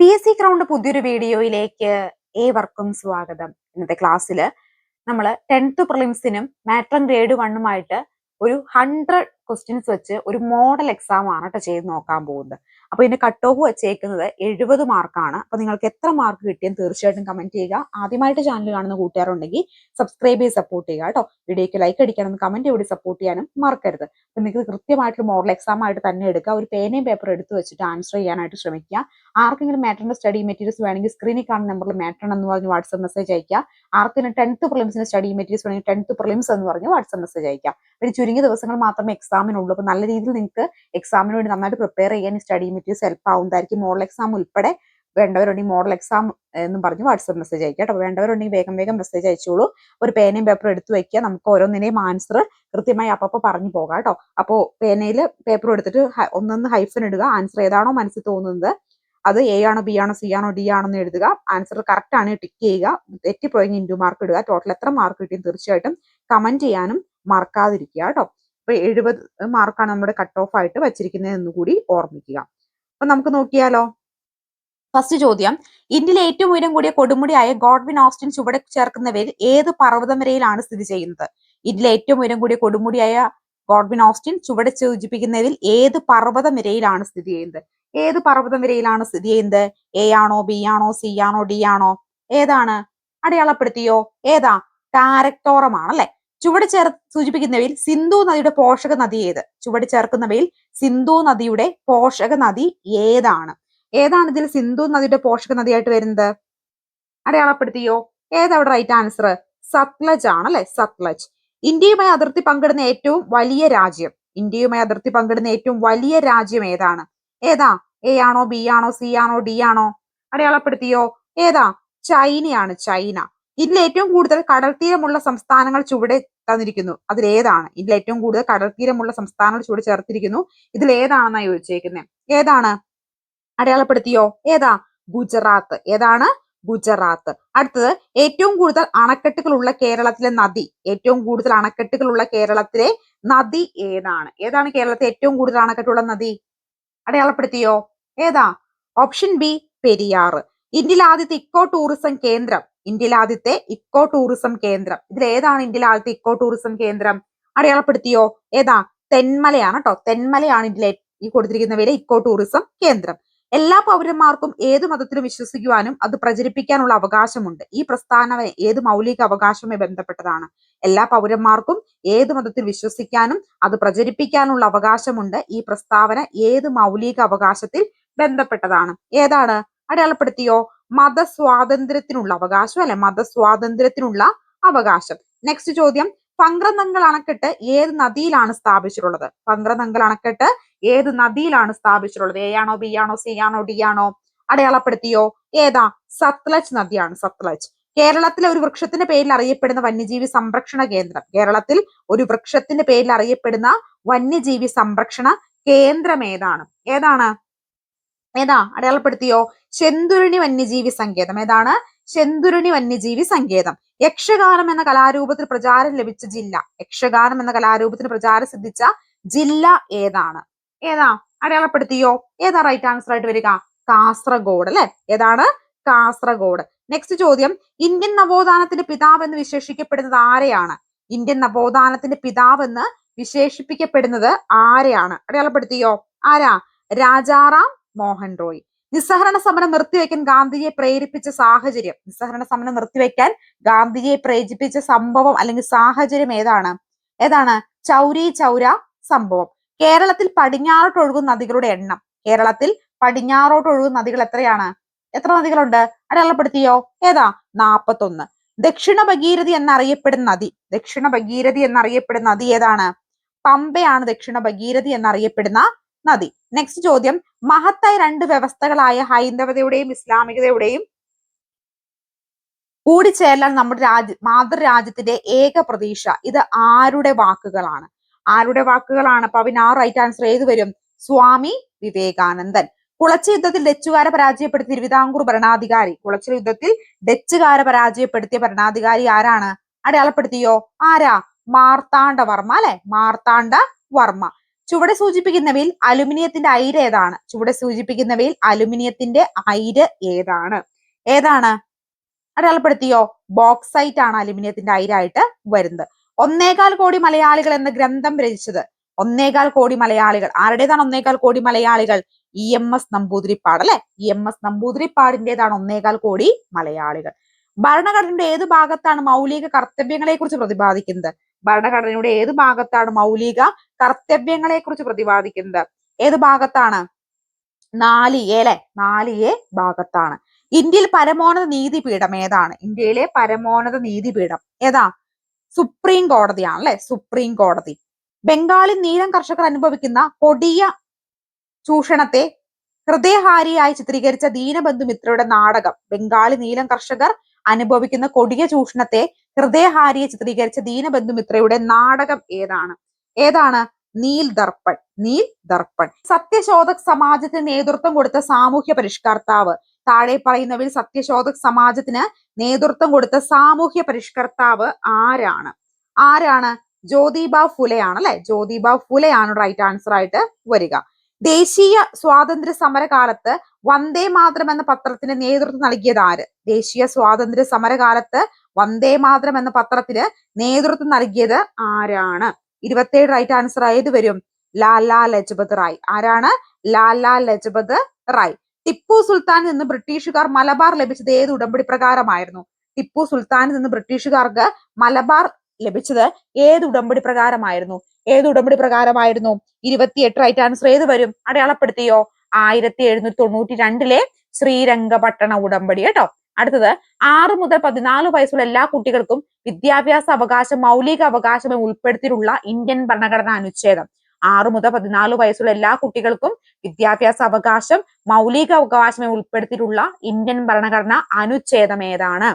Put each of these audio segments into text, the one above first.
P S C crowned പുതിയൊരു വീഡിയോയിലേക്ക് ഏവർക്കും സ്വാഗതം. ഇന്നത്തെ ക്ലാസ്സിൽ നമ്മൾ ടെൻത്ത് പ്രിലിംസിനും മാട്രം ഗ്രേഡ് വണ്ണുമായിട്ട് ഒരു ഹൺഡ്രഡ് ക്വസ്റ്റ്യൻസ് വെച്ച് ഒരു മോഡൽ എക്സാം ആണ് കേട്ടോ ചെയ്ത് നോക്കാൻ പോകുന്നത്. അപ്പൊ ഇതിന്റെ കട്ട് ഓഫ് വെച്ചേക്കുന്നത് എഴുപത് മാർക്കാണ് അപ്പൊ നിങ്ങൾക്ക് എത്ര മാർക്ക് കിട്ടിയെന്ന് തീർച്ചയായിട്ടും കമന്റ് ചെയ്യുക. ആദ്യമായിട്ട് ചാനൽ കാണുന്ന കൂട്ടുകാരുണ്ടെങ്കിൽ സബ്സ്ക്രൈബ് ചെയ്ത് സപ്പോർട്ട് ചെയ്യുക കേട്ടോ. വീഡിയോയ്ക്ക് ലൈക്ക് അടിക്കാനും കമന്റ് കൂടി സപ്പോർട്ട് ചെയ്യാനും മറക്കരുത്. അപ്പൊ നിങ്ങൾക്ക് കൃത്യമായിട്ട് മോഡൽ എക്സാം ആയിട്ട് തന്നെ എടുക്കുക. ഒരു പേനയും പേപ്പർ എടുത്തു വെച്ചിട്ട് ആൻസർ ചെയ്യാനായിട്ട് ശ്രമിക്കുക. ആർക്കെങ്കിലും മാറ്ററിന്റെ സ്റ്റഡി മെറ്റീരിയൽസ് വേണമെങ്കിൽ സ്ക്രീനിൽ കാണുന്ന നമ്പറിൽ മാറ്റർ എന്ന് പറഞ്ഞ് വാട്സ്ആപ്പ് മെസ്സേജ് അയക്കുക ആർക്കിന് ടെൻത്ത് പ്രിലിംസിന് സ്റ്റഡി മെറ്റീരിയൽസ് വേണമെങ്കിൽ ടെൻത്ത് പ്രിലിംസ് എന്ന് പറഞ്ഞ് വാട്സ്ആപ്പ് മെസ്സേജ് അയക്കുക ഒരു ചുരുങ്ങിയ ദിവസങ്ങൾ മാത്രമേ എക്സാമിനുള്ളൂ അപ്പൊ നല്ല രീതിയിൽ നിങ്ങൾക്ക് എക്സാമിന് വേണ്ടി നന്നായിട്ട് പ്രിപ്പയർ ചെയ്യാൻ സ്റ്റഡി മെറ്റീരിയൽസ് ഹെൽപ്പ് ആവുന്നതായിരിക്കും. മോഡൽ എക്സാം ഉൾപ്പെടെ വേണ്ടവരുണ്ടെങ്കിൽ മോഡൽ എക്സാം എന്ന് പറഞ്ഞ് വാട്സപ്പ് മെസ്സേജ് അയക്കുക കേട്ടോ. വേണ്ടവരുണ്ടെങ്കിൽ വേഗം വേഗം മെസ്സേജ് അയച്ചോളൂ. ഒരു പേനയും പേപ്പറും എടുത്തു വെക്കുക. നമുക്ക് ഓരോന്നിനെയും ആൻസർ കൃത്യമായി അപ്പപ്പോ പറഞ്ഞു പോകാം കേട്ടോ. അപ്പോ പേനയിൽ പേപ്പർ എടുത്തിട്ട് ഒന്നൊന്ന് ഹൈഫൻ ഇടുക. ആൻസർ ഏതാണോ മനസ്സിൽ തോന്നുന്നത് അത് എ ആണോ ബി ആണോ സി ആണോ ഡി ആണോ എന്ന് എഴുതുക. ആൻസർ കറക്റ്റ് ആണ് ടിക്ക് ചെയ്യുക. തെറ്റിപ്പോയെങ്കിൽ ഇന്റു മാർക്ക് ഇടുക. ടോട്ടൽ എത്ര മാർക്ക് കിട്ടിയും തീർച്ചയായിട്ടും കമന്റ് ചെയ്യാനും മറക്കാതിരിക്കുക കേട്ടോ. അപ്പൊ എഴുപത് മാർക്കാണ് നമ്മുടെ കട്ട് ഓഫ് ആയിട്ട് വെച്ചിരിക്കുന്നത് എന്നുകൂടി ഓർമ്മിക്കുക. അപ്പൊ നമുക്ക് നോക്കിയാലോ. ഫസ്റ്റ് ചോദ്യം. ഇന്ത്യയിലെ ഏറ്റവും ഉയരം കൂടിയ കൊടുമുടിയായ ഗോഡ്വിൻ ഓസ്റ്റിൻ ചുവടെ ചേർക്കുന്നവയിൽ ഏത് പർവതനിരയിലാണ് സ്ഥിതി ചെയ്യുന്നത്? ഇന്ത്യയിലെ ഏറ്റവും ഉയരം കൂടിയ കൊടുമുടിയായ ഗോഡ്വിൻ ഓസ്റ്റിൻ ചുവടെ സൂചിപ്പിക്കുന്നതിൽ ഏത് പർവതനിരയിലാണ് സ്ഥിതി ചെയ്യുന്നത്? ഏത് പർവതനിരയിലാണ് സ്ഥിതി ചെയ്യുന്നത്? എ ആണോ ബി ആണോ സി ആണോ ഡി ആണോ? ഏതാണ്? അടയാളപ്പെടുത്തിയോ? ഏതാ? കാരക്ടോറമാണ് അല്ലെ ചുവട് ചേർ സൂചിപ്പിക്കുന്നവയിൽ സിന്ധു നദിയുടെ പോഷക നദി ഏത്? ചുവട് ചേർക്കുന്നവയിൽ സിന്ധു നദിയുടെ പോഷക നദി ഏതാണ്? ഏതാണ് ഇതിൽ സിന്ധു നദിയുടെ പോഷക നദിയായിട്ട് വരുന്നത്? അടയാളപ്പെടുത്തിയോ? ഏതവിടെ റൈറ്റ് ആൻസർ സത്ലജ് ആണ് അല്ലെ? സത്ലജ്. ഇന്ത്യയുമായി അതിർത്തി പങ്കിടുന്ന ഏറ്റവും വലിയ രാജ്യം. ഇന്ത്യയുമായി അതിർത്തി പങ്കിടുന്ന ഏറ്റവും വലിയ രാജ്യം ഏതാണ്? ഏതാ? എ ആണോ ബി ആണോ സി ആണോ ഡി ആണോ? അടയാളപ്പെടുത്തിയോ? ഏതാ? ചൈനയാണ് ചൈന. ഇതിൽ ഏറ്റവും കൂടുതൽ കടൽ തീരമുള്ള സംസ്ഥാനങ്ങൾ ചുവടെ തന്നിരിക്കുന്നു അതിലേതാണ്. ഇതിൽ ഏറ്റവും കൂടുതൽ കടൽ തീരമുള്ള സംസ്ഥാനങ്ങൾ ചൂട് ചേർത്തിരിക്കുന്നു. ഇതിൽ ഏതാണെന്നാണ് ചോദിച്ചേക്കുന്നത് ഏതാണ്? അടയാളപ്പെടുത്തിയോ? ഏതാ? ഗുജറാത്ത്. ഏതാണ്? ഗുജറാത്ത്. അടുത്തത് ഏറ്റവും കൂടുതൽ അണക്കെട്ടുകളുള്ള കേരളത്തിലെ നദി. ഏറ്റവും കൂടുതൽ അണക്കെട്ടുകളുള്ള കേരളത്തിലെ നദി ഏതാണ്? ഏതാണ് കേരളത്തിലെ ഏറ്റവും കൂടുതൽ അണക്കെട്ടുള്ള നദി? അടയാളപ്പെടുത്തിയോ? ഏതാ? ഓപ്ഷൻ ബി പെരിയാറ് ഇന്ത്യയിലെ ആദ്യത്തെ ഇക്കോ ടൂറിസം കേന്ദ്രം ഇന്ത്യയിലെ ആദ്യത്തെ ഇക്കോ ടൂറിസം കേന്ദ്രം. ഇതിൽ ഏതാണ് ഇന്ത്യയിലെ ആദ്യത്തെ ഇക്കോ ടൂറിസം കേന്ദ്രം? അടയാളപ്പെടുത്തിയോ? ഏതാ? തെന്മലയാണ് കേട്ടോ തെന്മലയാണ് ഇതിലെ ഈ കൊടുത്തിരിക്കുന്നവയിലെ ഇക്കോ ടൂറിസം കേന്ദ്രം. എല്ലാ പൗരന്മാർക്കും ഏത് മതത്തിലും വിശ്വസിക്കുവാനും അത് പ്രചരിപ്പിക്കാനുള്ള അവകാശമുണ്ട്. ഈ പ്രസ്ഥാനം ഏത് മൗലിക അവകാശവുമായി ബന്ധപ്പെട്ടതാണ്? എല്ലാ പൗരന്മാർക്കും ഏത് മതത്തിൽ വിശ്വസിക്കാനും അത് പ്രചരിപ്പിക്കാനുള്ള അവകാശമുണ്ട്. ഈ പ്രസ്താവന ഏത് മൗലിക അവകാശത്തിൽ ബന്ധപ്പെട്ടതാണ്? ഏതാണ്? അടയാളപ്പെടുത്തിയോ? മതസ്വാതന്ത്ര്യത്തിനുള്ള അവകാശം അല്ലെ? മതസ്വാതന്ത്ര്യത്തിനുള്ള അവകാശം. നെക്സ്റ്റ് ചോദ്യം. പങ്ക്രനങ്കൽ അണക്കെട്ട് ഏത് നദിയിലാണ് സ്ഥാപിച്ചിട്ടുള്ളത്? പങ്ക്രനങ്കൽ അണക്കെട്ട് ഏത് നദിയിലാണ് സ്ഥാപിച്ചിട്ടുള്ളത്? എ ആണോ ബി ആണോ സി ആണോ ഡി ആണോ? അടയാളപ്പെടുത്തിയോ? ഏതാ? സത്ലജ് നദിയാണ് സത്ലജ്. കേരളത്തിലെ ഒരു വൃക്ഷത്തിന്റെ പേരിൽ അറിയപ്പെടുന്ന വന്യജീവി സംരക്ഷണ കേന്ദ്രം. കേരളത്തിൽ ഒരു വൃക്ഷത്തിന്റെ പേരിൽ അറിയപ്പെടുന്ന വന്യജീവി സംരക്ഷണ കേന്ദ്രം ഏതാണ്? ഏതാണ്? ഏതാ? അടയാളപ്പെടുത്തിയോ? ചെന്തുരുണി വന്യജീവി സങ്കേതം. ഏതാണ്? ചെന്തുരുണി വന്യജീവി സങ്കേതം. യക്ഷഗാനം എന്ന കലാരൂപത്തിൽ പ്രചാരം ലഭിച്ച ജില്ല. യക്ഷഗാനം എന്ന കലാരൂപത്തിന് പ്രചാരം സിദ്ധിച്ച ജില്ല ഏതാണ്? ഏതാ? അടയാളപ്പെടുത്തിയോ? ഏതാ റൈറ്റ് ആൻസർ ആയിട്ട് വരിക? കാസർഗോഡ് അല്ലെ? ഏതാണ്? കാസർഗോഡ്. നെക്സ്റ്റ് ചോദ്യം. ഇന്ത്യൻ നവോത്ഥാനത്തിന്റെ പിതാവ് എന്ന് വിശേഷിക്കപ്പെടുന്നത് ആരെയാണ്? ഇന്ത്യൻ നവോത്ഥാനത്തിന്റെ പിതാവ് എന്ന് വിശേഷിപ്പിക്കപ്പെടുന്നത് ആരെയാണ്? അടയാളപ്പെടുത്തിയോ? ആരാ? രാജാറാം മോഹൻ റോയ്. നിസ്സഹരണ സമരം നിർത്തിവെക്കാൻ ഗാന്ധിജിയെ പ്രേരിപ്പിച്ച സാഹചര്യം. നിസ്സഹരണ സമരം നിർത്തിവെക്കാൻ ഗാന്ധിജിയെ പ്രേരിപ്പിച്ച സംഭവം അല്ലെങ്കിൽ സാഹചര്യം ഏതാണ്? ഏതാണ്? ചൗരി ചൗര സംഭവം. കേരളത്തിൽ പടിഞ്ഞാറോട്ട് ഒഴുകുന്ന നദികളുടെ എണ്ണം. കേരളത്തിൽ പടിഞ്ഞാറോട്ട് ഒഴുകുന്ന നദികൾ എത്രയാണ്? എത്ര നദികളുണ്ട്? അടയാളപ്പെടുത്തിയോ? ഏതാ? നാപ്പത്തൊന്ന്. ദക്ഷിണ ഭഗീരഥി എന്നറിയപ്പെടുന്ന നദി. ദക്ഷിണ ഭഗീരഥി എന്നറിയപ്പെടുന്ന നദി ഏതാണ്? പമ്പയാണ് ദക്ഷിണ ഭഗീരഥി എന്നറിയപ്പെടുന്ന നദി നെക്സ്റ്റ് ചോദ്യം. മഹത്തായ രണ്ട് വ്യവസ്ഥകളായ ഹൈന്ദവതയുടെയും ഇസ്ലാമികതയുടെയും കൂടിച്ചേരലാണ് നമ്മുടെ രാജ്യ മാതൃരാജ്യത്തിന്റെ ഏക പ്രതീക്ഷ. ഇത് ആരുടെ വാക്കുകളാണ്? ആരുടെ വാക്കുകളാണ്? അപ്പൊ അവന് ആ റൈറ്റ് ആൻസർ ഏത് വരും? സ്വാമി വിവേകാനന്ദൻ. കുളച്ച യുദ്ധത്തിൽ ഡച്ചുകാരെ പരാജയപ്പെടുത്തിയ തിരുവിതാംകൂർ ഭരണാധികാരി. കുളച്ച യുദ്ധത്തിൽ ഡച്ചുകാരെ പരാജയപ്പെടുത്തിയ ഭരണാധികാരി ആരാണ്? അടയാളപ്പെടുത്തിയോ? ആരാ? മാർത്താണ്ഡ വർമ്മ അല്ലെ? മാർത്താണ്ഡ വർമ്മ. ചുവടെ സൂചിപ്പിക്കുന്നവയിൽ അലുമിനിയത്തിന്റെ അയിര് ഏതാണ്? ചുവടെ സൂചിപ്പിക്കുന്നവയിൽ അലുമിനിയത്തിന്റെ അയിര് ഏതാണ്? ഏതാണ്? അടയാളപ്പെടുത്തിയോ? ബോക്സൈറ്റ് ആണ് അലുമിനിയത്തിന്റെ അയിരായിട്ട് വരുന്നത്. ഒന്നേകാൽ കോടി മലയാളികൾ എന്ന ഗ്രന്ഥം രചിച്ചത് ഒന്നേകാൽ കോടി മലയാളികൾ. ആരുടേതാണ് ഒന്നേകാൽ കോടി മലയാളികൾ? ഇ എം എസ് നമ്പൂതിരിപ്പാട് അല്ലെ? ഇ എം എസ് നമ്പൂതിരിപ്പാടിന്റേതാണ് ഒന്നേകാൽ കോടി മലയാളികൾ. ഭരണഘടനയുടെ ഏത് ഭാഗത്താണ് മൗലിക കർത്തവ്യങ്ങളെ കുറിച്ച് പ്രതിപാദിക്കുന്നത്? ഭരണഘടനയുടെ ഏത് ഭാഗത്താണ് മൗലിക കർത്തവ്യങ്ങളെ കുറിച്ച് പ്രതിപാദിക്കുന്നത്? ഏത് ഭാഗത്താണ്? നാല് എ അല്ലെ? നാല് എ ഭാഗത്താണ്. ഇന്ത്യയിൽ പരമോന്നത നീതിപീഠം ഏതാണ്? ഇന്ത്യയിലെ പരമോന്നത നീതിപീഠം ഏതാ? സുപ്രീം കോടതിയാണ് അല്ലെ? സുപ്രീം കോടതി. ബംഗാളിൽ നീലം കർഷകർ അനുഭവിക്കുന്ന കൊടിയ ചൂഷണത്തെ ഹൃദയഹാരിയായി ചിത്രീകരിച്ച ദീനബന്ധു മിത്രയുടെ നാടകം ബംഗാളി നീലം കർഷകർ അനുഭവിക്കുന്ന കൊടിയ ചൂഷണത്തെ ഹൃദയഹാരിയെ ചിത്രീകരിച്ച ദീനബന്ധു മിത്രയുടെ നാടകം ഏതാണ്? ഏതാണ്? നീൽ ദർപ്പൺ. നീൽ ദർപ്പൺ. സത്യശോധക് സമാജത്തിന് നേതൃത്വം കൊടുത്ത സാമൂഹ്യ പരിഷ്കർത്താവ്. താഴെ പറയുന്നവയിൽ സത്യശോധക് സമാജത്തിന് നേതൃത്വം കൊടുത്ത സാമൂഹ്യ പരിഷ്കർത്താവ് ആരാണ്? ആരാണ്? ജ്യോതിബ ഫുലെയാണ് അല്ലെ? ജ്യോതിബ ഫുലെയാണ് റൈറ്റ് ആൻസർ ആയിട്ട് വരിക. ദേശീയ സ്വാതന്ത്ര്യ സമരകാലത്ത് വന്ദേ മാതരം എന്ന പത്രത്തിന് നേതൃത്വം നൽകിയത് ആര്? ദേശീയ സ്വാതന്ത്ര്യ സമരകാലത്ത് വന്ദേ മാതരം എന്ന പത്രത്തിന് നേതൃത്വം നൽകിയത് ആരാണ്? ഇരുപത്തേഴ് റൈറ്റ് ആൻസർ ആയത് വരും. ലാലാ ലജ്പത് റായ്. ആരാണ്? ലാലാ ലജ്പത് റായ്. ടിപ്പു സുൽത്താനിൽ നിന്ന് ബ്രിട്ടീഷുകാർ മലബാർ ലഭിച്ചത് ഏത് ഉടമ്പടി പ്രകാരമായിരുന്നു? ടിപ്പു സുൽത്താനിൽ നിന്ന് ബ്രിട്ടീഷുകാർക്ക് മലബാർ ലഭിച്ചത് ഏത് ഉടമ്പടി പ്രകാരമായിരുന്നു? ഏത് ഉടമ്പടി പ്രകാരമായിരുന്നു? ഇരുപത്തിയെട്ട് റൈറ്റ് ആൻസർ ഏത് വരും? അടയാളപ്പെടുത്തിയോ? ആയിരത്തി എഴുന്നൂറ്റി തൊണ്ണൂറ്റി രണ്ടിലെ ശ്രീരംഗപട്ടണ ഉടമ്പടി കേട്ടോ. അടുത്തത് ആറ് മുതൽ പതിനാല് വയസ്സുള്ള എല്ലാ കുട്ടികൾക്കും വിദ്യാഭ്യാസ അവകാശം മൗലിക അവകാശം ഉൾപ്പെടുത്തിയിട്ടുള്ള ഇന്ത്യൻ ഭരണഘടനാ അനുച്ഛേദം. ആറ് മുതൽ പതിനാല് വയസ്സുള്ള എല്ലാ കുട്ടികൾക്കും വിദ്യാഭ്യാസ അവകാശം മൗലിക അവകാശം ഉൾപ്പെടുത്തിയിട്ടുള്ള ഇന്ത്യൻ ഭരണഘടന അനുച്ഛേദം ഏതാണ്?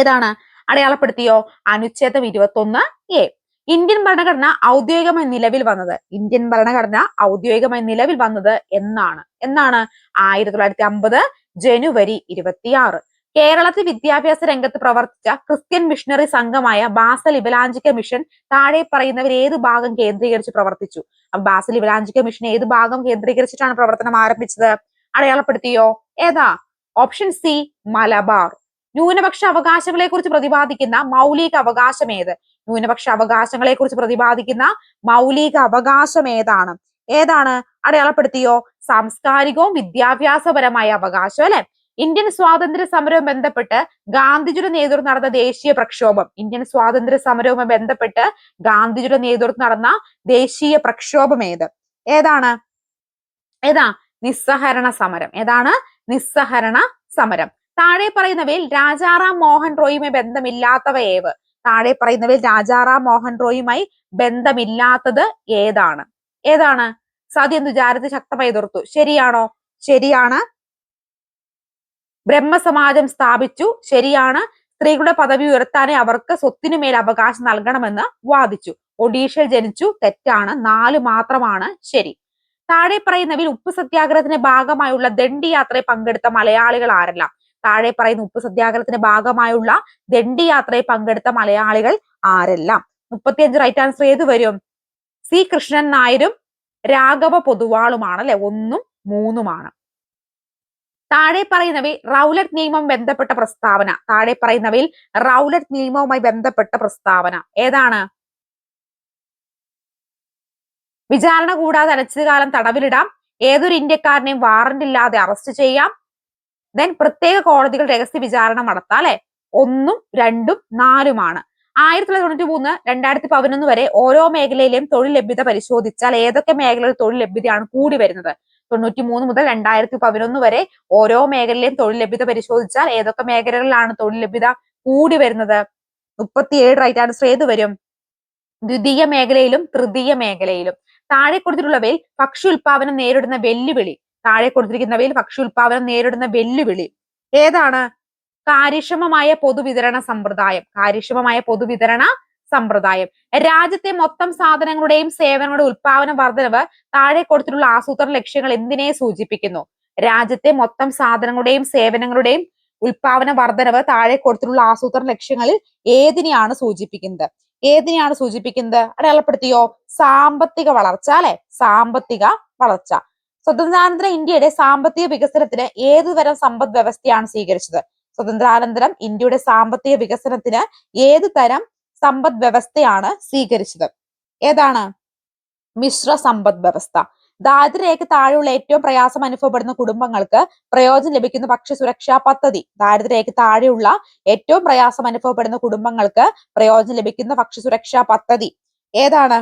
ഏതാണ്? അടയാളപ്പെടുത്തിയോ? അനുച്ഛേദം ഇരുപത്തൊന്ന് എ. ഇന്ത്യൻ ഭരണഘടന ഔദ്യോഗികമായി നിലവിൽ വന്നത് ഇന്ത്യൻ ഭരണഘടന ഔദ്യോഗികമായി നിലവിൽ വന്നത് എന്നാണ്. എന്നാണ്? ആയിരത്തി തൊള്ളായിരത്തി അമ്പത് ജനുവരി ഇരുപത്തിയാറ്. കേരളത്തിൽ വിദ്യാഭ്യാസ രംഗത്ത് പ്രവർത്തിച്ച ക്രിസ്ത്യൻ മിഷണറി സംഘമായ ബാസൽ ഇബലാഞ്ചിക്ക മിഷൻ താഴെ പറയുന്നവർ ഏത് ഭാഗം കേന്ദ്രീകരിച്ച് പ്രവർത്തിച്ചു? ബാസൽ ഇബലാഞ്ചിക്ക മിഷൻ ഏത് ഭാഗം കേന്ദ്രീകരിച്ചിട്ടാണ് പ്രവർത്തനം ആരംഭിച്ചത്? അടയാളപ്പെടുത്തിയോ? ഏതാ? Option C Malabar. ന്യൂനപക്ഷ അവകാശങ്ങളെ കുറിച്ച് പ്രതിപാദിക്കുന്ന മൗലിക അവകാശം ഏത്? ന്യൂനപക്ഷ അവകാശങ്ങളെ കുറിച്ച് പ്രതിപാദിക്കുന്ന മൗലിക അവകാശം ഏതാണ്? ഏതാണ്? അടയാളപ്പെടുത്തിയോ? സാംസ്കാരികവും വിദ്യാഭ്യാസപരമായ അവകാശം അല്ലെ? ഇന്ത്യൻ സ്വാതന്ത്ര്യ സമരവും ബന്ധപ്പെട്ട് ഗാന്ധിജിയുടെ നേതൃത്വം നടന്ന ദേശീയ പ്രക്ഷോഭം. ഇന്ത്യൻ സ്വാതന്ത്ര്യ സമരവുമായി ബന്ധപ്പെട്ട് ഗാന്ധിജിയുടെ നേതൃത്വം നടന്ന ദേശീയ പ്രക്ഷോഭം ഏത്? ഏതാണ്? ഏതാ? നിസ്സഹരണ സമരം. ഏതാണ്? നിസ്സഹരണ സമരം. താഴെ പറയുന്നവയിൽ രാജാറാം മോഹൻ റോയുമായി ബന്ധമില്ലാത്തവ ഏവ് താഴെ പറയുന്നവയിൽ രാജാറാം മോഹൻ റോയുമായി ബന്ധമില്ലാത്തത് ഏതാണ്? ഏതാണ്? സതി എന്ന് വിചാരത്തിൽ ശക്തമായി എതിർത്തു. ശരിയാണോ? ശരിയാണ്. ബ്രഹ്മസമാജം സ്ഥാപിച്ചു. ശരിയാണ്. സ്ത്രീകളുടെ പദവി ഉയർത്താനേ അവർക്ക് സ്വത്തിനു മേൽ അവകാശം നൽകണമെന്ന് വാദിച്ചു. ഒഡീഷയിൽ ജനിച്ചു. തെറ്റാണ്. നാല് മാത്രമാണ് ശരി. താഴെ പറയുന്നവയിൽ ഉപ്പ് സത്യാഗ്രഹത്തിന്റെ ഭാഗമായുള്ള ദണ്ഡി യാത്രയിൽ പങ്കെടുത്ത മലയാളികൾ ആരെല്ലാം? താഴെ പറയുന്ന ഉപ്പ് സത്യാഗ്രഹത്തിന്റെ ഭാഗമായുള്ള ദണ്ഡി യാത്രയിൽ പങ്കെടുത്ത മലയാളികൾ ആരെല്ലാം? മുപ്പത്തിയഞ്ച് റൈറ്റ് ആൻസർ ഏത് വരും? സി. കൃഷ്ണൻ നായരും രാഘവ പൊതുവാളുമാണ് അല്ലെ? ഒന്നും മൂന്നുമാണ്. താഴെ പറയുന്നവയിൽ റൗലറ്റ് നിയമം ബന്ധപ്പെട്ട പ്രസ്താവന. താഴെ പറയുന്നവയിൽ റൗലറ്റ് നിയമവുമായി ബന്ധപ്പെട്ട പ്രസ്താവന. ഏതാണ്? വിചാരണ കൂടാതെ അനിശ്ചിതകാലം തടവിലിടാം. ഏതൊരു ഇന്ത്യക്കാരനെയും വാറന്റ് ഇല്ലാതെ അറസ്റ്റ് ചെയ്യാം. ദെൻ പ്രത്യേക കോടതികൾ രഹസ്യ വിചാരണ നടത്താം അല്ലെ? ഒന്നും രണ്ടും നാലുമാണ്. ആയിരത്തി തൊള്ളായിരത്തി തൊണ്ണൂറ്റി മൂന്ന് രണ്ടായിരത്തി പതിനൊന്ന് വരെ ഓരോ മേഖലയിലെയും തൊഴിൽ ലഭ്യത പരിശോധിച്ചാൽ ഏതൊക്കെ മേഖലകളിൽ തൊഴിൽ ലഭ്യതയാണ് കൂടി വരുന്നത്? തൊണ്ണൂറ്റി മൂന്ന് മുതൽ രണ്ടായിരത്തി പതിനൊന്ന് വരെ ഓരോ മേഖലയിലെയും തൊഴിൽ ലഭ്യത പരിശോധിച്ചാൽ ഏതൊക്കെ മേഖലകളിലാണ് തൊഴിൽ ലഭ്യത കൂടി വരുന്നത്? മുപ്പത്തിയേഴ് റൈറ്റ് ആൻസർ ഏത് വരും? ദ്വിതീയ മേഖലയിലും തൃതീയ മേഖലയിലും. താഴെ കൊടുത്തിട്ടുള്ളവയിൽ ഭക്ഷ്യ ഉൽപാദനം നേരിടുന്ന വെല്ലുവിളി. താഴെ കൊടുത്തിരിക്കുന്നവയിൽ ഭക്ഷ്യ ഉൽപാദനം നേരിടുന്ന വെല്ലുവിളി. ഏതാണ്? കാര്യക്ഷമമായ പൊതുവിതരണ സമ്പ്രദായം. കാര്യക്ഷമമായ പൊതുവിതരണ സമ്പ്രദായം. രാജ്യത്തെ മൊത്തം സാധനങ്ങളുടെയും സേവനങ്ങളുടെ ഉൽപാദന വർധനവ് താഴെ കൊടുത്തിട്ടുള്ള ആസൂത്രണ ലക്ഷ്യങ്ങൾ എന്തിനെ സൂചിപ്പിക്കുന്നു? രാജ്യത്തെ മൊത്തം സാധനങ്ങളുടെയും സേവനങ്ങളുടെയും ഉൽപാദന വർധനവ് താഴെ കൊടുത്തിട്ടുള്ള ആസൂത്രണ ലക്ഷ്യങ്ങളിൽ ഏതിനെയാണ് സൂചിപ്പിക്കുന്നത്? ഏതിനെയാണ് സൂചിപ്പിക്കുന്നത്? അടയാളപ്പെടുത്തിയോ? സാമ്പത്തിക വളർച്ച അല്ലെ? സാമ്പത്തിക വളർച്ച. സ്വതന്ത്രാനന്തര ഇന്ത്യയുടെ സാമ്പത്തിക വികസനത്തിന് ഏതുതരം സമ്പദ് വ്യവസ്ഥയാണ് സ്വീകരിച്ചത്? സ്വതന്ത്രാനന്തരം ഇന്ത്യയുടെ സാമ്പത്തിക വികസനത്തിന് ഏതു തരം സമ്പദ് വ്യവസ്ഥയാണ് സ്വീകരിച്ചത്? ഏതാണ്? മിശ്ര സമ്പദ് വ്യവസ്ഥ. ദാരിദ്ര്യരേഖ താഴെയുള്ള ഏറ്റവും പ്രയാസം അനുഭവപ്പെടുന്ന കുടുംബങ്ങൾക്ക് പ്രയോജനം ലഭിക്കുന്ന ഭക്ഷ്യ സുരക്ഷാ പദ്ധതി. ദാരിദ്ര്യരേഖ താഴെയുള്ള ഏറ്റവും പ്രയാസം അനുഭവപ്പെടുന്ന കുടുംബങ്ങൾക്ക് പ്രയോജനം ലഭിക്കുന്ന ഭക്ഷ്യ സുരക്ഷാ പദ്ധതി. ഏതാണ്?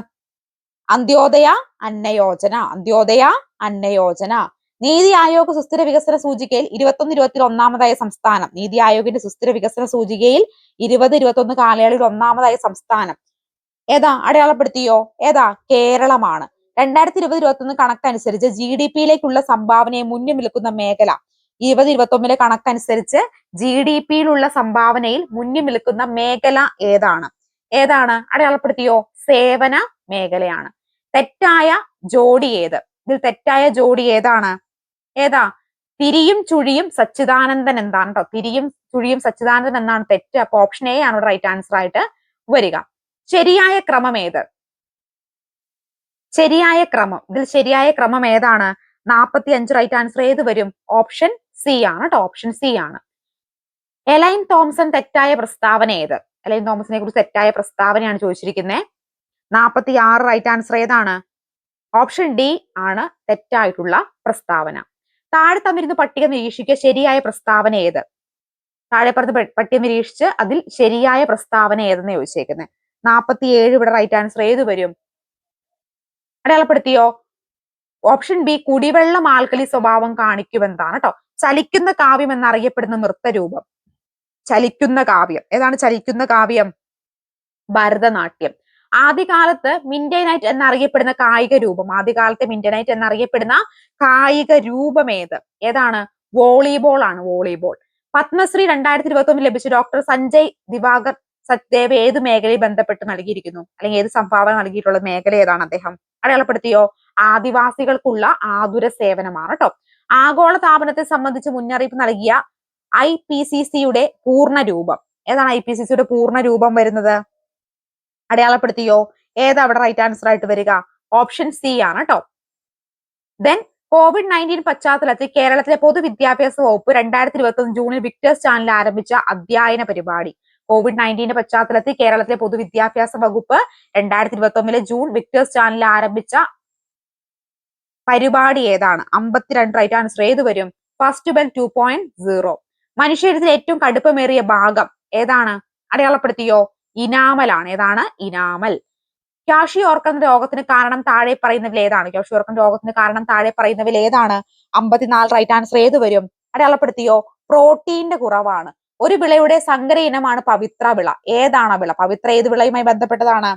അന്ത്യോദയ അന്നയോജന. അന്ത്യോദയ അന്നയോജന. നീതി ആയോഗ് സുസ്ഥിര വികസന സൂചികയിൽ ഇരുപത്തൊന്ന് ഇരുപത്തി ഒന്നാമതായ സംസ്ഥാനം. നീതി ആയോഗിന്റെ സുസ്ഥിര വികസന സൂചികയിൽ ഇരുപത് ഇരുപത്തൊന്ന് കാലയളവിൽ ഒന്നാമതായ സംസ്ഥാനം. ഏതാ? അടയാളപ്പെടുത്തിയോ? ഏതാ? കേരളമാണ്. രണ്ടായിരത്തി ഇരുപത് ഇരുപത്തൊന്ന് കണക്കനുസരിച്ച് ജി ഡി പിയിലേക്കുള്ള സംഭാവനയെ മുന്നിൽ നിൽക്കുന്ന മേഖല. ഇരുപത് ഇരുപത്തൊന്നിലെ കണക്കനുസരിച്ച് ജി ഡി പിയിലുള്ള സംഭാവനയിൽ മുന്നിൽ നിൽക്കുന്ന മേഖല ഏതാണ്? ഏതാണ്? അടയാളപ്പെടുത്തിയോ? സേവന മേഖലയാണ്. തെറ്റായ ജോഡി ഏത്? ഇതിൽ തെറ്റായ ജോഡി ഏതാണ്? ഏതാ? തിരിയും ചുഴിയും സച്ചിദാനന്ദൻ എന്താണ് കേട്ടോ തിരിയും ചുഴിയും സച്ചിദാനന്ദൻ എന്നാണ് തെറ്റ്. അപ്പൊ ഓപ്ഷൻ എ ആണ് റൈറ്റ് ആൻസർ ആയിട്ട് വരിക. ശരിയായ ക്രമം ഏത്? ശരിയായ ക്രമം. ഇതിൽ ശരിയായ ക്രമം ഏതാണ്? നാൽപ്പത്തി അഞ്ച് റൈറ്റ് ആൻസർ ഏത് വരും? ഓപ്ഷൻ സി ആണ് കേട്ടോ ഓപ്ഷൻ സി ആണ്. എലൈൻ തോംസൺ തെറ്റായ പ്രസ്താവന ഏത്? എലൈൻ തോമസിനെ കുറിച്ച് തെറ്റായ പ്രസ്താവനയാണ് ചോദിച്ചിരിക്കുന്നത് നാൽപ്പത്തി ആറ് റൈറ്റ് ആൻസർ ഏതാണ്? ഓപ്ഷൻ ഡി ആണ് തെറ്റായിട്ടുള്ള പ്രസ്താവന. താഴെ തന്നിരുന്ന പട്ടിക നിരീക്ഷിക്കുക ശരിയായ പ്രസ്താവന ഏത്? താഴെ പറഞ്ഞ പട്ടിക നിരീക്ഷിച്ച് അതിൽ ശരിയായ പ്രസ്താവന ഏതെന്ന് ചോദിച്ചേക്കുന്നത് നാൽപ്പത്തി ഏഴ് ഇവിടെ റൈറ്റ് ആൻസർ ഏത് വരും? അടയാളപ്പെടുത്തിയോ? ഓപ്ഷൻ ബി കുടിവെള്ളം ആൽക്കലി സ്വഭാവം കാണിക്കുമെന്നാണ് കേട്ടോ ചലിക്കുന്ന കാവ്യം എന്നറിയപ്പെടുന്ന നൃത്തരൂപം. ചലിക്കുന്ന കാവ്യം. ഏതാണ് ചലിക്കുന്ന കാവ്യം? ഭരതനാട്യം. ആദ്യകാലത്ത് മിൻഡേനൈറ്റ് എന്നറിയപ്പെടുന്ന കായിക രൂപം ആദ്യകാലത്തെ മിൻഡേനൈറ്റ് എന്നറിയപ്പെടുന്ന കായിക രൂപം ഏത്? ഏതാണ്? വോളിബോൾ ആണ് വോളിബോൾ പത്മശ്രീ രണ്ടായിരത്തി ഇരുപത്തി ഒന്നിൽ ലഭിച്ച ഡോക്ടർ സഞ്ജയ് ദിവാകർ സച്ദേവ് ഏത് മേഖലയിൽ ബന്ധപ്പെട്ട് നൽകിയിരിക്കുന്നു? അല്ലെങ്കിൽ ഏത് സംഭാവന നൽകിയിട്ടുള്ള മേഖല ഏതാണ് അദ്ദേഹം? അടയാളപ്പെടുത്തിയോ? ആദിവാസികൾക്കുള്ള ആതുര സേവനമാണ് കേട്ടോ ആഗോള താപനത്തെ സംബന്ധിച്ച് മുന്നറിയിപ്പ് നൽകിയ ഐ പി സി സിയുടെ പൂർണ രൂപം. ഏതാണ് ഐ പി സി സിയുടെ പൂർണ രൂപം വരുന്നത്? അടയാളപ്പെടുത്തിയോ? ഏതാ അവിടെ റൈറ്റ് ആൻസർ ആയിട്ട് വരിക? ഓപ്ഷൻ സി ആണ് കേട്ടോ ദെൻ കോവിഡ് നയന്റീൻ പശ്ചാത്തലത്തിൽ കേരളത്തിലെ പൊതുവിദ്യാഭ്യാസ വകുപ്പ് രണ്ടായിരത്തി ഇരുപത്തി ഒന്ന് ജൂണിൽ വിക്ടേഴ്സ് ചാനൽ ആരംഭിച്ച അധ്യയന പരിപാടി. കോവിഡ് നയന്റീന്റെ പശ്ചാത്തലത്തിൽ കേരളത്തിലെ പൊതുവിദ്യാഭ്യാസ വകുപ്പ് രണ്ടായിരത്തി ഇരുപത്തി ഒന്നിലെ ജൂൺ വിക്ടേഴ്സ് ചാനൽ ആരംഭിച്ച പരിപാടി ഏതാണ്? അമ്പത്തിരണ്ട് റൈറ്റ് ആൻസർ ഏത് വരും? First bell two point zero മനുഷ്യരിൽ ഏറ്റവും കടുപ്പമേറിയ ഭാഗം ഏതാണ്? അടയാളപ്പെടുത്തിയോ? ഇനാമലാണ്. ഏതാണ്? ഇനാമൽ. ക്യാഷി ഓർക്കൻ രോഗത്തിന് കാരണം താഴെ പറയുന്നവർ ഏതാണ്? ക്യാഷി ഓർക്കൻ രോഗത്തിന് കാരണം താഴെ പറയുന്നവർ ഏതാണ്? അമ്പത്തിനാല് റൈറ്റ് ആൻസർ ഏത് വരും? അടയാളപ്പെടുത്തിയോ? പ്രോട്ടീന്റെ കുറവാണ്. ഒരു വിളയുടെ സങ്കര ഇനമാണ് പവിത്ര വിള. ഏതാണ് വിള? പവിത്ര ഏത് വിളയുമായി ബന്ധപ്പെട്ടതാണ്?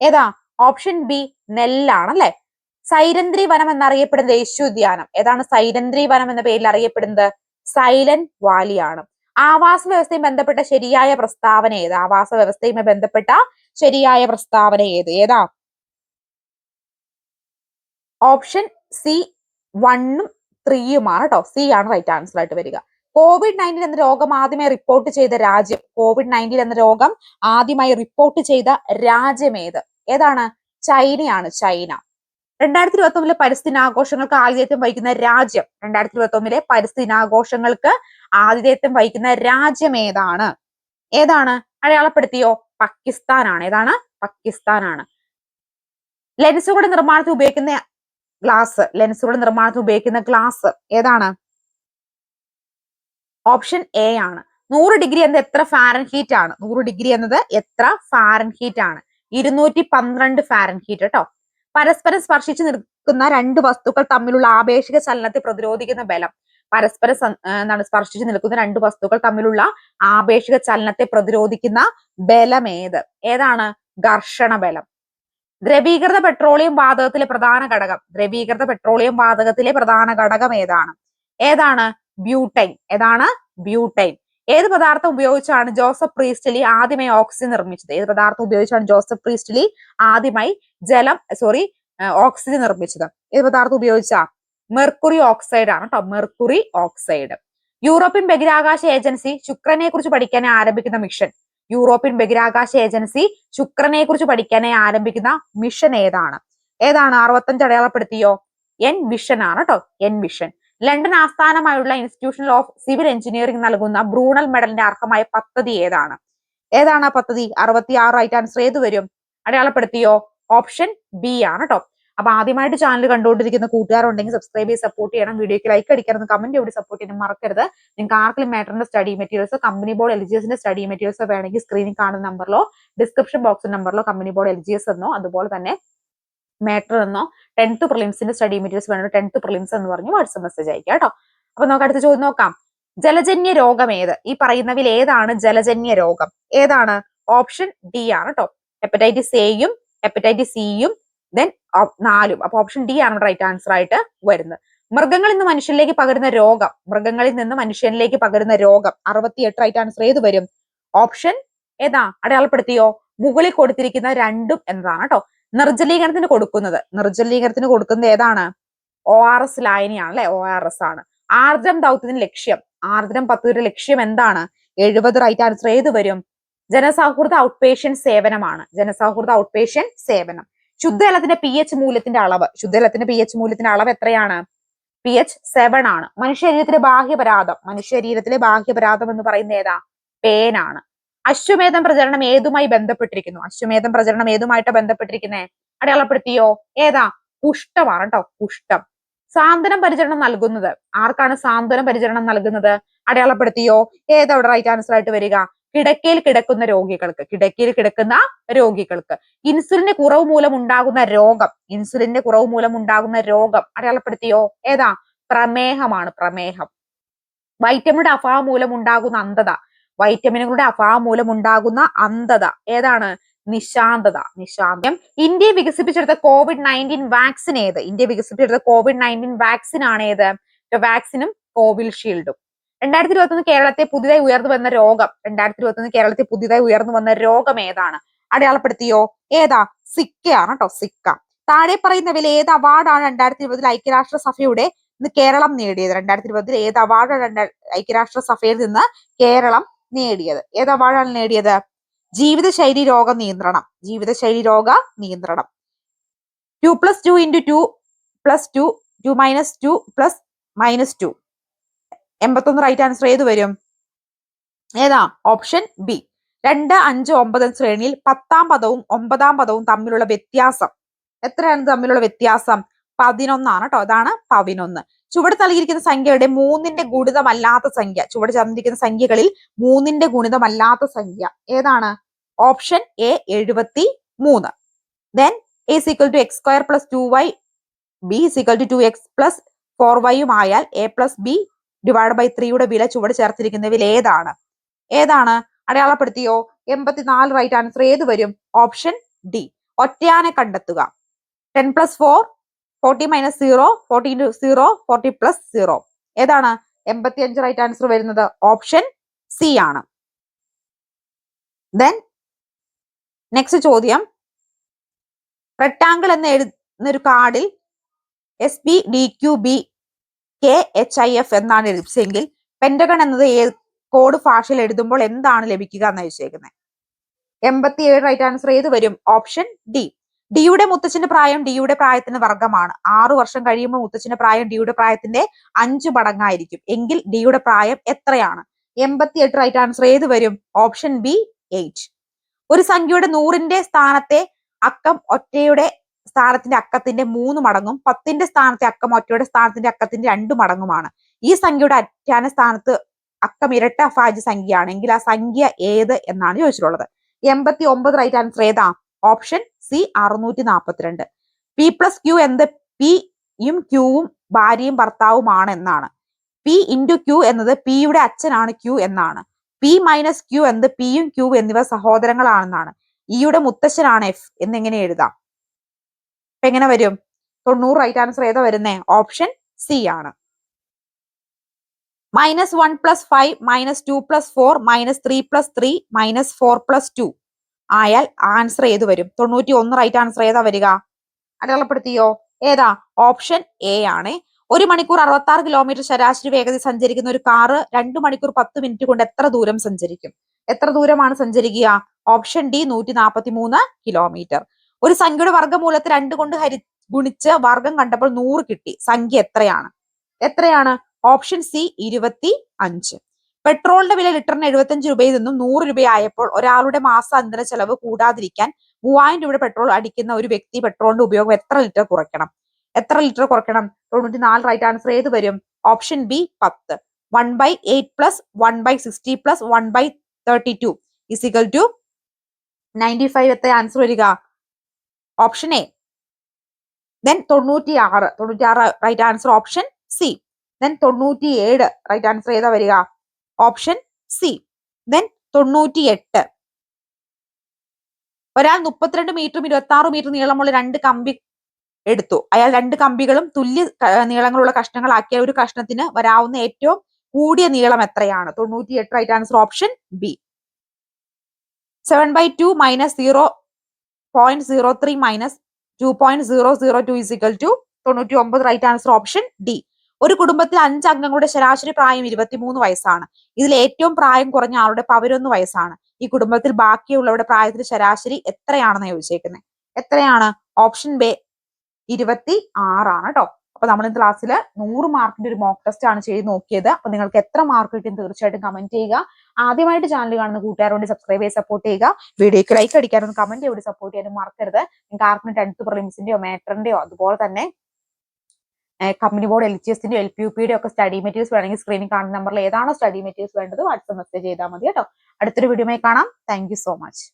ഏതാ? ഓപ്ഷൻ ബി നെല്ലാണ് അല്ലെ സൈരന്ദ്രി വനം എന്നറിയപ്പെടുന്ന ദേശീയോദ്യാനം ഏതാണ് സൈരന്ദ്രി വനം എന്ന പേരിൽ അറിയപ്പെടുന്നത്? സൈലന്റ് വാലിയാണ്. ആവാസ വ്യവസ്ഥയും ബന്ധപ്പെട്ട ശരിയായ പ്രസ്താവന ഏത്? ആവാസ വ്യവസ്ഥയുമായി ബന്ധപ്പെട്ട ശരിയായ പ്രസ്താവന ഏത്? ഏതാ? ഓപ്ഷൻ സി വണ്ണും ത്രീയുമാണ് കേട്ടോ. സി ആണ് റൈറ്റ് ആൻസർ ആയിട്ട് വരിക. കോവിഡ് നയന്റീൻ എന്ന രോഗം ആദ്യമായി റിപ്പോർട്ട് ചെയ്ത രാജ്യം? കോവിഡ് നയന്റീൻ എന്ന രോഗം ആദ്യമായി റിപ്പോർട്ട് ചെയ്ത രാജ്യം ഏത്? ഏതാണ്? ചൈനയാണ്. ചൈന. രണ്ടായിരത്തി ഇരുപത്തി ഒന്നിലെ പരിസ്ഥിതി ആഘോഷങ്ങൾക്ക് ആതിഥേയത്വം വഹിക്കുന്ന രാജ്യം. രണ്ടായിരത്തി ഇരുപത്തി ഒന്നിലെ പരിസ്ഥിതി ആഘോഷങ്ങൾക്ക് ആതിഥേയത്വം വഹിക്കുന്ന രാജ്യം ഏതാണ്? ഏതാണ്? അടയാളപ്പെടുത്തിയോ? പാകിസ്ഥാനാണ്. ഏതാണ്? പാകിസ്ഥാനാണ്. ലെൻസുകളുടെ നിർമ്മാണത്തിൽ ഉപയോഗിക്കുന്ന ഗ്ലാസ് ലെൻസുകളുടെ നിർമ്മാണത്തിൽ ഉപയോഗിക്കുന്ന ഗ്ലാസ് ഏതാണ്? ഓപ്ഷൻ എ ആണ്. നൂറ് ഡിഗ്രി എന്നത് എത്ര ഫാരൻ ഹീറ്റ് ആണ്? നൂറ് ഡിഗ്രി എന്നത് എത്ര ഫാരൻ ഹീറ്റ് ആണ്? ഇരുന്നൂറ്റി പന്ത്രണ്ട് ഫാരൻ ഹീറ്റ് കേട്ടോ. പരസ്പരം സ്പർശിച്ചു നിൽക്കുന്ന രണ്ട് വസ്തുക്കൾ തമ്മിലുള്ള ആപേക്ഷിക ചലനത്തെ പ്രതിരോധിക്കുന്ന ബലം. പരസ്പരം എന്താണ് സ്പർശിച്ചു നിൽക്കുന്ന രണ്ട് വസ്തുക്കൾ തമ്മിലുള്ള ആപേക്ഷിക ചലനത്തെ പ്രതിരോധിക്കുന്ന ബലം ഏത്? ഏതാണ്? ഘർഷണ ബലം. ദ്രവീകൃത പെട്രോളിയം വാതകത്തിലെ പ്രധാന ഘടകം. ദ്രവീകൃത പെട്രോളിയം വാതകത്തിലെ പ്രധാന ഘടകം ഏതാണ്? ഏതാണ്? ബ്യൂട്ടൈൻ. ഏതാണ്? ബ്യൂട്ടൈൻ. ഏത് പദാർത്ഥം ഉപയോഗിച്ചാണ് ജോസഫ് പ്രീസ്റ്റലി ആദ്യമായി ഓക്സിജൻ നിർമ്മിച്ചത്? ഏത് പദാർത്ഥം ഉപയോഗിച്ചാണ് ജോസഫ് പ്രീസ്റ്റലി ആദ്യമായി ജലം സോറി ഓക്സിജൻ നിർമ്മിച്ചത്? ഏത് പദാർത്ഥം ഉപയോഗിച്ച? മെർക്കുറി ഓക്സൈഡ് ആണ് കേട്ടോ മെർക്കുറി ഓക്സൈഡ്. യൂറോപ്യൻ ബഹിരാകാശ ഏജൻസി ശുക്രനെ കുറിച്ച് പഠിക്കാൻ ആരംഭിക്കുന്ന മിഷൻ. യൂറോപ്യൻ ബഹിരാകാശ ഏജൻസി ശുക്രനെ കുറിച്ച് പഠിക്കാനായി ആരംഭിക്കുന്ന മിഷൻ ഏതാണ്? ഏതാണ്? അറുപത്തഞ്ച് അടയാളപ്പെടുത്തിയോ? എൻ വിഷൻ ആണ് കേട്ടോ എൻ വിഷൻ ലണ്ടൻ ആസ്ഥാനമായുള്ള ഇൻസ്റ്റിറ്റ്യൂഷൻ ഓഫ് സിവിൽ എഞ്ചിനീയറിംഗ് നൽകുന്ന ബ്രൂണൽ മെഡലിന്റെ അർഹമായ പദ്ധതി ഏതാണ്? ഏതാണ് ആ പദ്ധതി? അറുപത്തി ആറ് റൈറ്റ് ആൻസർ ഏത് വരും? അടയാളപ്പെടുത്തിയോ? ഓപ്ഷൻ ബി ആണ് കേട്ടോ അപ്പൊ ആദ്യമായിട്ട് ചാനൽ കണ്ടുകൊണ്ടിരിക്കുന്ന കൂട്ടുകാരുണ്ടെങ്കിൽ സബ്സ്ക്രൈബ് ചെയ്ത് സപ്പോർട്ട് ചെയ്യണം. വീഡിയോക്ക് ലൈക്ക് അടിക്കണം കമന്റ് ഇവിടെ സപ്പോർട്ട് ചെയ്യാൻ മറക്കരുത്. നിങ്ങൾക്ക് ആർക്കും മാറ്ററിന്റെ study materials company board L G എസിന്റെ സ്റ്റഡി മെറ്റീരിയൽസ് വേണമെങ്കിൽ സ്ക്രീനിൽ കാണുന്ന നമ്പറിലോ description box നമ്പറിലോ company board L G S എന്നോ അതുപോലെ തന്നെ മാറ്റർ എന്നോ ടെൻത്ത് പ്രിലിംസിന്റെ സ്റ്റഡി മെറ്റീരിയൽസ് വേണമെങ്കിൽ ടെൻത്ത് പ്രിലിംസ് എന്ന് പറഞ്ഞ് വാട്സപ്പ് മെസ്സേജ് അയക്കാം കേട്ടോ അപ്പൊ നമുക്ക് അടുത്ത ചോദ്യം നോക്കാം. ജലജന്യ രോഗം ഏത്? ഈ പറയുന്നവയിൽ ഏതാണ് ജലജന്യ രോഗം? ഏതാണ്? ഓപ്ഷൻ ഡി ആണ് കേട്ടോ ഹെപ്പറ്റൈറ്റിസ് എയും ഹെപ്പറ്റൈറ്റിസ് സിയും ദെൻ നാലും. അപ്പൊ ഓപ്ഷൻ ഡി ആണ് റൈറ്റ് ആൻസർ ആയിട്ട് വരുന്നത്. മൃഗങ്ങളിൽ നിന്ന് മനുഷ്യനിലേക്ക് പകരുന്ന രോഗം മൃഗങ്ങളിൽ നിന്ന് മനുഷ്യനിലേക്ക് പകരുന്ന രോഗം. അറുപത്തിയെട്ട് റൈറ്റ് ആൻസർ ഏത് വരും? ഓപ്ഷൻ ഏതാ? അടയാളപ്പെടുത്തിയോ? മുകളിൽ കൊടുത്തിരിക്കുന്ന രണ്ടും എന്നതാണ് കേട്ടോ നിർജലീകരണത്തിന് കൊടുക്കുന്നത്. നിർജലീകരണത്തിന് കൊടുക്കുന്നത് ഏതാണ്? ഒ ആർ എസ് ലായനിയാണ് അല്ലെ? ഒ ആർ എസ് ആണ്. ആർദ്രം ദൗത്യത്തിന് ലക്ഷ്യം. ആർദ്രം പദ്ധതിയുടെ ലക്ഷ്യം എന്താണ്? എഴുപത് റൈറ്റ് ആൻസർ ഏത് വരും? ജനസൗഹൃദ ഔട്ട് പേഷ്യൻ സേവനമാണ്. ജനസൗഹൃദ ഔട്ട് പേഷ്യൻ സേവനം. ശുദ്ധജലത്തിന്റെ പി എച്ച് മൂല്യത്തിന്റെ അളവ്. ശുദ്ധജലത്തിന്റെ പി എച്ച് മൂല്യത്തിന്റെ അളവ് എത്രയാണ്? പി എച്ച് സെവൻ ആണ്. മനുഷ്യ ശരീരത്തിലെ ബാഹ്യപരാധം മനുഷ്യ ശരീരത്തിലെ ബാഹ്യപരാധം എന്ന് പറയുന്നത് ഏതാ? പേനാണ്. അശ്വമേധം പ്രചരണം ഏതുമായി ബന്ധപ്പെട്ടിരിക്കുന്നു? അശ്വമേധം പ്രചരണം ഏതുമായിട്ട് ബന്ധപ്പെട്ടിരിക്കുന്നേ? അടയാളപ്പെടുത്തിയോ? ഏതാ? പുഷ്ടമാണ് കേട്ടോ പുഷ്ടം സാന്ത്വനം പരിചരണം നൽകുന്നത്. ആർക്കാണ് സാന്ത്വനം പരിചരണം നൽകുന്നത്? അടയാളപ്പെടുത്തിയോ? ഏതാ അവിടെ റൈറ്റ് ആൻസർ ആയിട്ട് വരിക? കിടക്കയിൽ കിടക്കുന്ന രോഗികൾക്ക് കിടക്കയിൽ കിടക്കുന്ന രോഗികൾക്ക്. ഇൻസുലിന്റെ കുറവ് മൂലം ഉണ്ടാകുന്ന രോഗം ഇൻസുലിന്റെ കുറവ് മൂലം ഉണ്ടാകുന്ന രോഗം അടയാളപ്പെടുത്തിയോ? ഏതാ? പ്രമേഹമാണ് പ്രമേഹം. വൈറ്റമിൻ അഭാവം മൂലം ഉണ്ടാകുന്ന അന്ധത വൈറ്റമിനുകളുടെ അഭാവം മൂലം ഉണ്ടാകുന്ന അന്ധത. ഏതാണ്? നിശാന്തത. നിശാന്തം ഇന്ത്യ വികസിപ്പിച്ചെടുത്ത കോവിഡ് നയന്റീൻ വാക്സിൻ ഏത്? ഇന്ത്യ വികസിപ്പിച്ചെടുത്ത കോവിഡ് നയന്റീൻ വാക്സിൻ ആണ് ഏത്? വാക്സിനും കോവിൽഷീൽഡും രണ്ടായിരത്തി ഇരുപത്തൊന്ന് കേരളത്തെ പുതിയതായി ഉയർന്നു വന്ന രോഗം. രണ്ടായിരത്തി ഇരുപത്തൊന്ന് കേരളത്തിൽ പുതിയതായി ഉയർന്നു വന്ന രോഗം ഏതാണ്? അടയാളപ്പെടുത്തിയോ? ഏതാ? സിക്കയാണ് കേട്ടോ സിക്ക. താഴെ പറയുന്നവയിൽ ഏത് അവാർഡാണ് രണ്ടായിരത്തി ഇരുപതിൽ ഐക്യരാഷ്ട്ര സഭയുടെ കേരളം നേടിയത്? രണ്ടായിരത്തി ഇരുപതിൽ ഏത് അവാർഡാണ് ഐക്യരാഷ്ട്ര സഭയിൽ നിന്ന് കേരളം നേടിയത്. ഏതാ അവാർഡാണ് നേടിയത്? ജീവിതശൈലി രോഗ നിയന്ത്രണം. ജീവിതശൈലി രോഗ നിയന്ത്രണം. Two plus two into two plus two two minus two plus minus two. എൺപത്തൊന്ന് റൈറ്റ് ആൻസർ ഏത് വരും? ഏതാ? Option B. രണ്ട് അഞ്ച് ഒമ്പത് ശ്രേണിയിൽ പത്താം പദവും ഒമ്പതാം പദവും തമ്മിലുള്ള വ്യത്യാസം. എത്രയാണ് തമ്മിലുള്ള വ്യത്യാസം? പതിനൊന്നാണ് കേട്ടോ അതാണ് പതിനൊന്ന്. ചുവട് നൽകിയിരിക്കുന്ന സംഖ്യയുടെ മൂന്നിന്റെ ഗുണിതമല്ലാത്ത സംഖ്യ. ചുവട് ചേർന്നിരിക്കുന്ന സംഖ്യകളിൽ മൂന്നിന്റെ ഗുണിതമല്ലാത്ത സംഖ്യ. ഏതാണ്? ഓപ്ഷൻ എ എഴുപത്തി മൂന്ന് then A equal to X square plus two Y B equal to two X plus four വൈയും ആയാൽ A plus B divide by ത്രീയുടെ വില ചുവട് ചേർത്തിരിക്കുന്നതിൽ ഏതാണ്? ഏതാണ്? അടയാളപ്പെടുത്തിയോ? എൺപത്തിനാല് റൈറ്റ് ആൻസർ ഏത് വരും? Option D. ഒറ്റയാനെ കണ്ടെത്തുക. Ten plus four forty minus zero forty into zero forty plus zero ഏതാണ്? എൺപത്തി അഞ്ച് റൈറ്റ് ആൻസർ വരുന്നത് ഓപ്ഷൻ സി ആണ്. ദെൻ നെക്സ്റ്റ് ചോദ്യം. റെക്ടാങ്കിൾ എന്ന് എഴുതുന്നൊരു കാർഡിൽ S B D Q B K H I F എന്നാണ് എഴുതിച്ചെങ്കിൽ പെൻഡഗൺ എന്നത് ഏത് കോഡ് ഭാഷയിൽ എഴുതുമ്പോൾ എന്താണ് ലഭിക്കുക എന്ന് ചോദിച്ചേക്കുന്നത് എൺപത്തി ഏഴ് റൈറ്റ് ആൻസർ ഏത് വരും? ഓപ്ഷൻ ഡി ഡിയുടെ മുത്തച്ഛന്റെ പ്രായം ഡിയുടെ പ്രായത്തിന് വർഗമാണ് ആറു വർഷം കഴിയുമ്പോൾ മുത്തച്ഛന്റെ പ്രായം ഡിയുടെ പ്രായത്തിന്റെ അഞ്ചു മടങ്ങായിരിക്കും. എങ്കിൽ ഡിയുടെ പ്രായം എത്രയാണ്? എൺപത്തി എട്ട് റൈറ്റ് ആൻസർ ഏത് വരും? ഓപ്ഷൻ ബി എയ്റ്റ് ഒരു സംഖ്യയുടെ നൂറിന്റെ സ്ഥാനത്തെ അക്കം ഒറ്റയുടെ സ്ഥാനത്തിന്റെ അക്കത്തിന്റെ മൂന്ന് മടങ്ങും പത്തിന്റെ സ്ഥാനത്തെ അക്കം ഒറ്റയുടെ സ്ഥാനത്തിന്റെ അക്കത്തിന്റെ രണ്ട് മടങ്ങുമാണ്. ഈ സംഖ്യയുടെ അറ്റാന സ്ഥാനത്ത് അക്കം ഇരട്ട അഭാജ്യ സംഖ്യയാണെങ്കിൽ ആ സംഖ്യ ഏത് എന്നാണ് ചോദിച്ചിട്ടുള്ളത്. എൺപത്തി ഒമ്പത് റൈറ്റ് ആൻസർ ഏതാ? ഓപ്ഷൻ സി അറുന്നൂറ്റി നാൽപ്പത്തിരണ്ട് പി പ്ലസ് ക്യൂ എന്ത് പിയും ക്യൂവും ഭാര്യയും ഭർത്താവുമാണ് എന്നാണ്. പി ഇന്റു ക്യൂ എന്നത് പിയുടെ അച്ഛനാണ് ക്യൂ എന്നാണ്. പി മൈനസ് ക്യൂ എന്ത്? പിയും ക്യൂ എന്നിവ സഹോദരങ്ങളാണെന്നാണ്. ഇയുടെ മുത്തശ്ശനാണ് എഫ് എന്നിങ്ങനെ എഴുതാം. അപ്പൊ എങ്ങനെ വരും? തൊണ്ണൂറ് റൈറ്റ് ആൻസർ ഏതാ വരുന്നേ? ഓപ്ഷൻ സി ആണ്. Minus one plus five minus two plus four minus three plus three minus four plus two ആയാൽ ആൻസർ ഏത് വരും? തൊണ്ണൂറ്റി ഒന്ന് റൈറ്റ് ആൻസർ ഏതാ വരിക? അടയാളപ്പെടുത്തിയോ? ഏതാ? ഓപ്ഷൻ എ ആണ്. ഒരു മണിക്കൂർ അറുപത്തി ആറ് കിലോമീറ്റർ ശരാശരി വേഗത സഞ്ചരിക്കുന്ന ഒരു കാറ് രണ്ടു മണിക്കൂർ പത്ത് മിനിറ്റ് കൊണ്ട് എത്ര ദൂരം സഞ്ചരിക്കും? എത്ര ദൂരമാണ് സഞ്ചരിക്കുക? ഓപ്ഷൻ ഡി നൂറ്റി നാൽപ്പത്തി മൂന്ന് കിലോമീറ്റർ ഒരു സംഖ്യയുടെ വർഗമൂലത്തെ രണ്ട് കൊണ്ട് ഹരി ഗുണിച്ച് വർഗം കണ്ടപ്പോൾ നൂറ് കിട്ടി. സംഖ്യ എത്രയാണ്? എത്രയാണ്? ഓപ്ഷൻ സി ഇരുപത്തി അഞ്ച് പെട്രോളിന്റെ വില ലിറ്ററിന് എഴുപത്തഞ്ച് രൂപയിൽ നിന്നും നൂറ് രൂപയായപ്പോൾ ഒരാളുടെ മാസ ഇന്ധന ചെലവ് കൂടാതിരിക്കാൻ മൂവായിരം രൂപയുടെ പെട്രോൾ അടിക്കുന്ന ഒരു വ്യക്തി പെട്രോളിന്റെ ഉപയോഗം എത്ര ലിറ്റർ കുറയ്ക്കണം? എത്ര ലിറ്റർ കുറയ്ക്കണം? തൊണ്ണൂറ്റി നാല് റൈറ്റ് ആൻസർ ഏത് വരും? ഓപ്ഷൻ ബി പത്ത്. One by eight plus one by sixty plus one by thirty two is equal to ninety five എത്ര ആൻസർ വരിക? ഓപ്ഷൻ എ ദെൻ തൊണ്ണൂറ്റി ആറ് തൊണ്ണൂറ്റി ആറ് right answer option C then തൊണ്ണൂറ്റി ഏഴ് റൈറ്റ് ആൻസർ ഏതാ വരിക? Option C. ദെൻ തൊണ്ണൂറ്റി എട്ട് ഒരാൾ മുപ്പത്തിരണ്ട് മീറ്ററും ഇരുപത്തി ആറ് മീറ്റർ നീളമുള്ള രണ്ട് കമ്പി എടുത്തു. അയാൾ രണ്ട് കമ്പികളും തുല്യ നീളങ്ങളുള്ള കഷ്ണങ്ങളാക്കിയ ഒരു കഷ്ണത്തിന് വരാവുന്ന ഏറ്റവും കൂടിയ നീളം എത്രയാണ്? തൊണ്ണൂറ്റി എട്ട് right answer option B seven by two minus zero point zero three minus two point zero zero two is equal to തൊണ്ണൂറ്റി ഒമ്പത് റൈറ്റ് ആൻസർ ഓപ്ഷൻ ഡി ഒരു കുടുംബത്തിൽ അഞ്ച് അംഗങ്ങളുടെ ശരാശരി പ്രായം ഇരുപത്തിമൂന്ന് വയസ്സാണ്. ഇതിൽ ഏറ്റവും പ്രായം കുറഞ്ഞ ആളുടെ പതിനൊന്ന് വയസ്സാണ്. ഈ കുടുംബത്തിൽ ബാക്കിയുള്ളവരുടെ പ്രായത്തിൽ ശരാശരി എത്രയാണെന്ന് ചോദിച്ചേക്കുന്നത് എത്രയാണ്? ഓപ്ഷൻ ബി ഇരുപത്തി ആറാണ് കേട്ടോ. അപ്പൊ നമ്മൾ ഇന്ന് ക്ലാസ്സിൽ നൂറ് മാർക്കിന്റെ ഒരു മോക്ക് ടെസ്റ്റ് ആണ് ചെയ്ത് നോക്കിയത്. അപ്പൊ നിങ്ങൾക്ക് എത്ര മാർക്ക് കിട്ടും തീർച്ചയായിട്ടും കമന്റ് ചെയ്യുക. ആദ്യമായിട്ട് ചാനൽ കാണുന്ന കൂട്ടുകാരോട് സബ്സ്ക്രൈബ് ചെയ്ത് സപ്പോർട്ട് ചെയ്യുക. വീഡിയോക്ക് ലൈക്ക് അടിക്കാനും കമന്റ് ചെയ്ത് സപ്പോർട്ട് ചെയ്യാനും മറക്കരുത്. നിങ്ങൾക്ക് ആർക്കും ടെൻത്ത് പ്രിലിംസിന്റെയോ മാറ്ററിന്റെയോ അതുപോലെ തന്നെ കമ്പനി ബോർഡ് എൽ ജി എസിന്റെ എൽ പി യു പിയുടെ ഒക്കെ സ്റ്റഡി മെറ്റീരിയൽസ് വേണമെങ്കിൽ സ്ക്രീനിൽ കാണുന്ന നമ്പറിൽ ഏതാണോ സ്റ്റഡി മെറ്റീരിയൽസ് വേണ്ടത് വാട്സ്ആപ്പ് മെസ്സേജ് ചെയ്താൽ മതി കേട്ടോ. അടുത്തൊരു വീഡിയോയിൽ കാണാം. Thank so much